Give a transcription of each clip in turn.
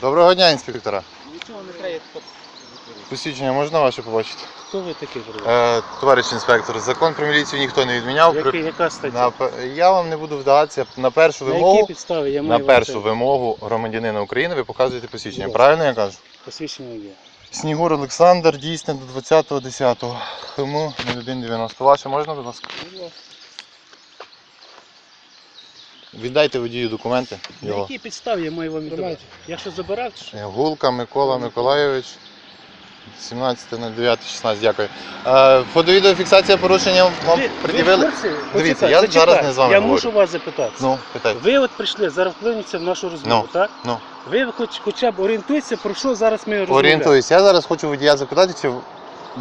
Доброго дня, інспектора. Нічого не треба. Посвідчення можна ваше побачити? Хто ви такий? Е, товариш інспектор, закон про міліцію ніхто не відміняв. При- Який, яка стаття? На, я вам не буду вдаватися. На першу На вимогу, якій підставі я на першу вам вимогу громадянина України ви показуєте посвідчення. Будь Правильно я кажу? посвідчення є? Снігур Олександр, дійсне до 20.10. Тому 0190. Ваше можна, будь ласка? Віддайте водію документи. На Його. якій підставі я маю вам віддавати? Я що забирав чи що? Гулка Микола Миколайович. 17.09.16, дякую. Е, фото-відеофіксація порушення вам Ви- пред'явили? ви в курсі? Дивіться, я зачекай. зараз не з вами Я говорю. мушу вас запитати. Ну, питайте. Ви от прийшли, зараз вклиниться в нашу розмову, Ну, так? ну. Ви хоч, хоча б орієнтуєтеся, про що зараз ми розмовляємо? Орієнтуюсь. Я зараз хочу водія запитати, чи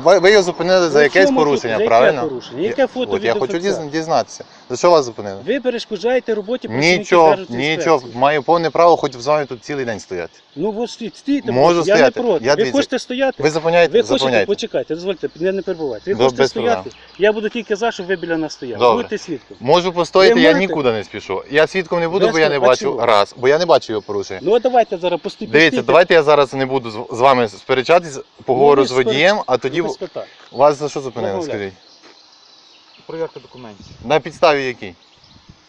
ви, ви його зупинили за Ну, якесь чому порушення, тут? За правильно? Яке порушення? Яке фото От я хочу відеофіксація? дізнатися. За що вас зупинили? Ви перешкоджаєте роботі працівників Нічого, Державної нічого. інспекції. Маю повне право хоч з вами тут цілий день стояти. Ну от стійте, стійте, Можу я не стояти. проти. Я ви дивіться. хочете стояти? Ви зупиняєте? Ви хочете, Зупиняйте. почекайте, дозвольте, не, не перебувайте. Ви До- хочете без стояти, я буду тільки за, щоб ви біля нас стояли. Добре. Будьте свідком. Можу постояти, Ви я можете? нікуди не спішу. Я свідком не буду, Без бо я не. А бачу чого? раз, бо я не бачу його порушення. Ну а давайте зараз постійте. Дивіться, давайте я зараз не буду з- з вами сперечатись, поговорю ви з водієм, а тоді вас за що зупинили, скажіть? Перевірка документів. На підставі якій?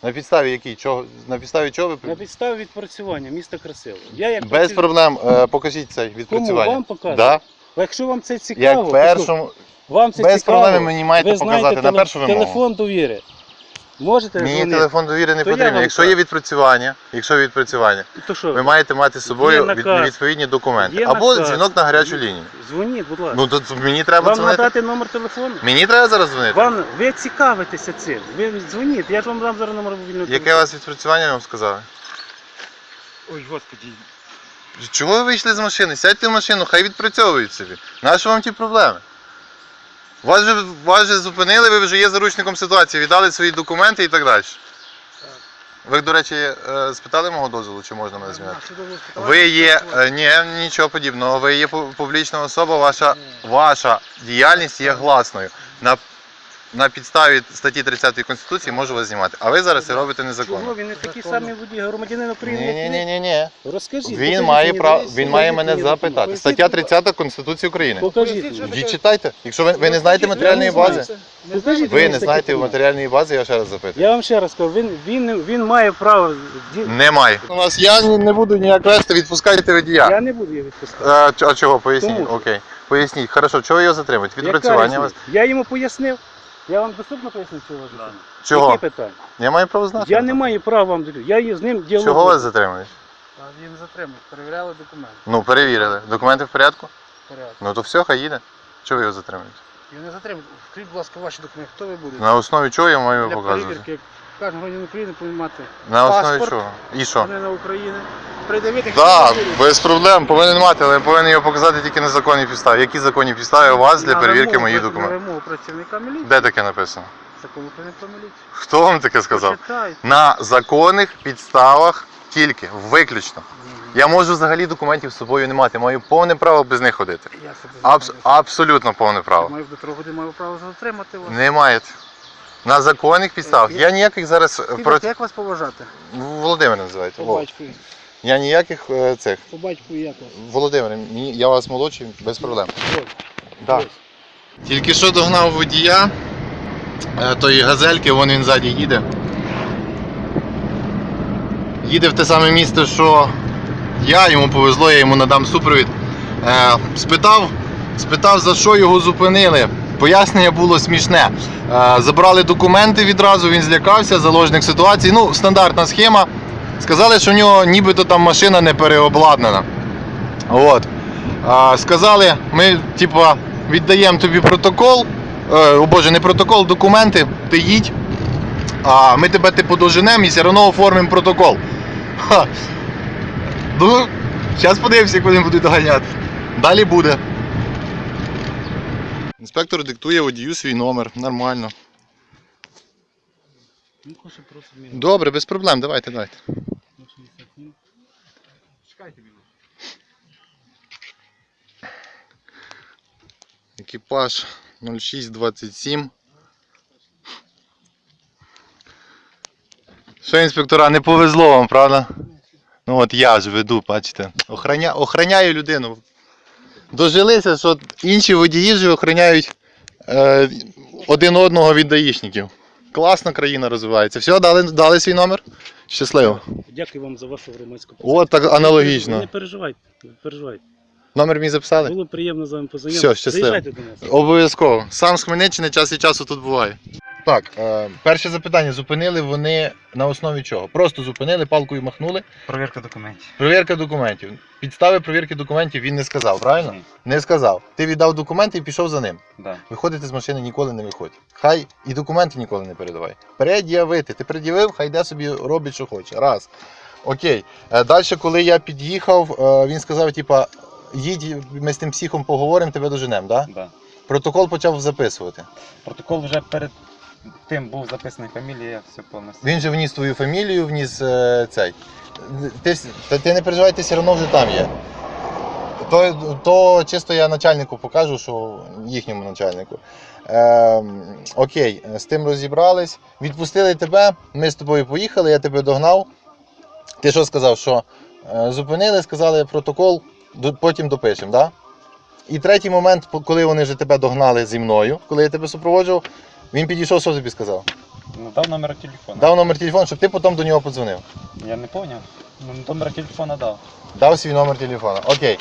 На підставі якій? Чого? На підставі чого ви при- На підставі відпрацювання міста красиво. Я як Без працівник- проблем е, покажіть це відпрацювання. Вам показувати? Да? А Якщо вам це цікаво, Як послухайте, першому. вам це без цікаво, проблем мені маєте ви показати знаєте на теле- першу вимогу. телефон довіри. Можете Мені дзвонити? телефон довіри не То я потрібен. вам Якщо кажу. є відпрацювання, якщо відпрацювання, То що? ви маєте мати з собою Є від- наказ. відповідні документи. Є Або наказ. дзвінок на гарячу лінію. Дзвоніть, будь ласка. Ну то мені треба вам дзвонити. надати номер телефону? Мені треба зараз дзвонити. Вам ви цікавитеся цим. Ви дзвоніть, я ж вам дам зараз номер мобільного Яке у вас відпрацювання, я вам сказали? Ой, господи. Чого ви вийшли з машини? Сядьте в машину, хай відпрацьовують собі. Нащо вам ті проблеми? Вас же, вас же зупинили, ви вже є заручником ситуації, віддали свої документи і так далі. Ви, до речі, е, спитали мого дозволу, чи можна мене змінити? Ви є, е, ні, нічого подібного, ви є публічна особа, ваша, ваша діяльність є гласною. На, на підставі статті 30 Конституції можу вас знімати. А ви зараз це робите незаконно. він не такий самий водій, громадянин України, Ні, як ні, ні, ні. Розкажіть. Він покажіть має мені, право, він має покажіть мене мені запитати. Стаття 30 Конституції України. Покажіть. мені. Читайте. Якщо ви, ви не знаєте матеріальної бази, Покажіть ви мені не знаєте матеріальної бази, я ще раз запитую. Я вам ще раз кажу, він, він, він має право. ді- Немає. У нас я ні- не буду ніяк вести, відпускайте водія. Я не буду її відпускати. А, ч- а чого? Поясніть. Тому що. Окей. Поясніть. Хорошо, чого його затримують? Яка Відпрацювання у вас. різниця? Я йому пояснив. Я вам доступно поясню, чого вас затримали? Чого? Які питання? Я маю право знати. Я не маю права вам дати. Я є з ним діалог. Чого вас затримують? Він затримав, перевіряли документи. Ну, перевірили. Документи в порядку? Порядок. Ну то все, хай їде. Чого ви його затримуєте? Його не затримав. Вкріть, будь ласка, ваші документи. Хто ви будете? На основі чого я маю Для показувати? перевірки, як кожен громадянин України повинен мати На основі паспорт. чого? І що? громадянина України. Придивити Так, без проблем, повинен мати, але повинен його показати тільки на законній підставі. Які законні підстави у вас для На перевірки моїх документів? вимогу працівника міліції. Де таке написано? Закон України про міліцію. Хто вам таке сказав? Почитайте. На законних підставах тільки, виключно. Я можу взагалі документів з собою не мати, маю повне право без них ходити. Я себе Абс- знаю. абсолютно повне право. Маю до трьох годин маю право затримати вас. Не маєте. На законних підставах. Я ніяких зараз Скажіть, проти. Як вас поважати? Володимир називається. По Вов. батькові. Я ніяких е, цих. По батькові як вас? Володимир, мені- я вас молодший, без проблем. Ось. Так. Тільки що догнав водія е, тої газельки, вон він ззаді їде. Їде в те саме місце, що я, йому повезло, я йому надам супровід. Е, спитав, спитав, за що його зупинили. Пояснення було смішне. Е, забрали документи відразу, він злякався, заложник ситуації. Ну, стандартна схема. Сказали, що в нього нібито там машина не переобладнана. От. Сказали, ми типа, віддаємо тобі протокол. Е, о Боже, не протокол, документи, ти їдь. А ми тебе типу доженемо і все одно оформимо протокол. Ха. Ну, зараз подивимося, вони будуть доганяти. Далі буде. Інспектор диктує водію свій номер. Нормально. Ну. Добре, без проблем, давайте, давайте. Чекайте мене. Екіпаж 0627. Що, інспектора, не повезло вам, правда? Ну от я ж веду, бачите. Охраня... Охраняю людину. Дожилися, що інші водії вже охороняють е, один одного від даїшників. Класно країна розвивається. Все, дали, дали свій номер? Щасливо. Дякую вам за вашу громадську От так аналогічно. не переживайте, не переживайте. Номер мій записали? Було приємно з вами познайомитися. Все, щасливо. Заїжджайте до нас. Обов'язково. Сам з Хмельниччини час від часу тут буває. Так, е, перше запитання. Зупинили вони на основі чого? Просто зупинили, палкою махнули. Провірка документів. Провірка документів. Підстави провірки документів він не сказав, правильно? Ні. Не сказав. Ти віддав документи і пішов за ним. Да. Виходити з машини ніколи не виходь. Хай і документи ніколи не передавай. Пред'явити. Ти пред'явив, хай йде собі робить, що хоче. Раз. Окей. Далі, коли я під'їхав, е, він сказав, типа, їдь, ми з тим психом поговоримо, тебе доженемо, да? Да. Протокол почав записувати. Протокол вже перед тим був записаний фамілія, все повністю. Він же вніс твою фамілію, вніс е, цей. Ти, та ти не переживай, ти все одно вже там є. То, то чисто я начальнику покажу, що їхньому начальнику. Е, окей, з тим розібрались. Відпустили тебе, ми з тобою поїхали, я тебе догнав. Ти що сказав, що е, зупинили, сказали протокол, до- потім допишемо? Да? І третій момент, коли вони вже тебе догнали зі мною, коли я тебе супроводжував, він підійшов, що тобі сказав? Ну, дав номер телефону. Дав номер телефону, щоб ти потім до нього подзвонив. Я не пам'ятаю. Ну, номер телефона дав. Дав свій номер телефону. Окей.